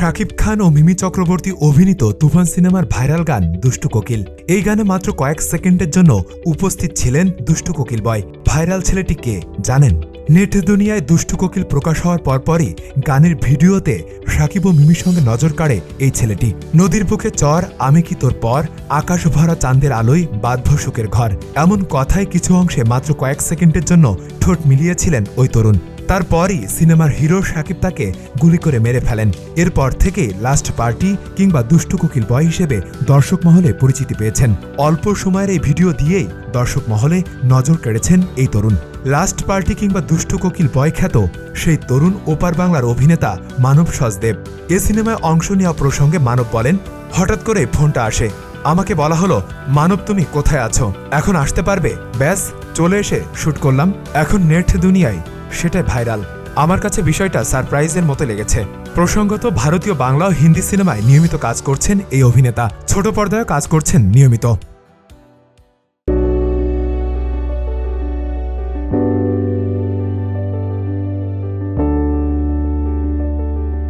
শাকিব খান ও মিমি চক্রবর্তী অভিনীত তুফান সিনেমার ভাইরাল গান দুষ্টু কোকিল। এই গানে মাত্র কয়েক সেকেন্ডের জন্য উপস্থিত ছিলেন দুষ্টু কোকিল বয়। ভাইরাল ছেলেটি কে জানেন? নেট দুনিয়ায় দুষ্টু কোকিল প্রকাশ হওয়ার পরপরই গানের ভিডিওতে সাকিব ও মিমির সঙ্গে নজর কাড়ে এই ছেলেটি। নদীর বুকে চর, আমি কি তোর পর? আকাশ ভরা চাঁদের আলোয় বাধ্য সুখের ঘর। এমন কথায় কিছু অংশে মাত্র কয়েক সেকেন্ডের জন্য ঠোঁট মিলিয়েছিলেন ওই তরুণ। তারপরই সিনেমার হিরো সাকিব তাকে গুলি করে মেরে ফেলেন। এরপর থেকে লাস্ট পার্টি কিংবা দুষ্টু কোকিল বয় হিসেবে দর্শক মহলে পরিচিতি পেয়েছেন। অল্প সময়ের এই ভিডিও দিয়েই দর্শক মহলে নজর কেড়েছেন এই তরুণ। লাস্ট পার্টি কিংবা দুষ্টু কোকিল বয় খ্যাত সেই তরুণ ওপার বাংলার অভিনেতা মানব সজদেব। এ সিনেমায় অংশ নেওয়া প্রসঙ্গে মানব বলেন, হঠাৎ করে ফোনটা আসে। আমাকে বলা হলো, মানব, তুমি কোথায় আছো? এখন আসতে পারবে? ব্যাস, চলে এসে শুট করলাম। এখন নেট দুনিয়ায়। সেটাই ভাইরাল। আমার কাছে বিষয়টা সারপ্রাইজের মতো লেগেছে। প্রসঙ্গত ভারতীয় বাংলা ও হিন্দি সিনেমায় নিয়মিত কাজ করছেন এই অভিনেতা। ছোট পর্দায় কাজ করছেন নিয়মিত।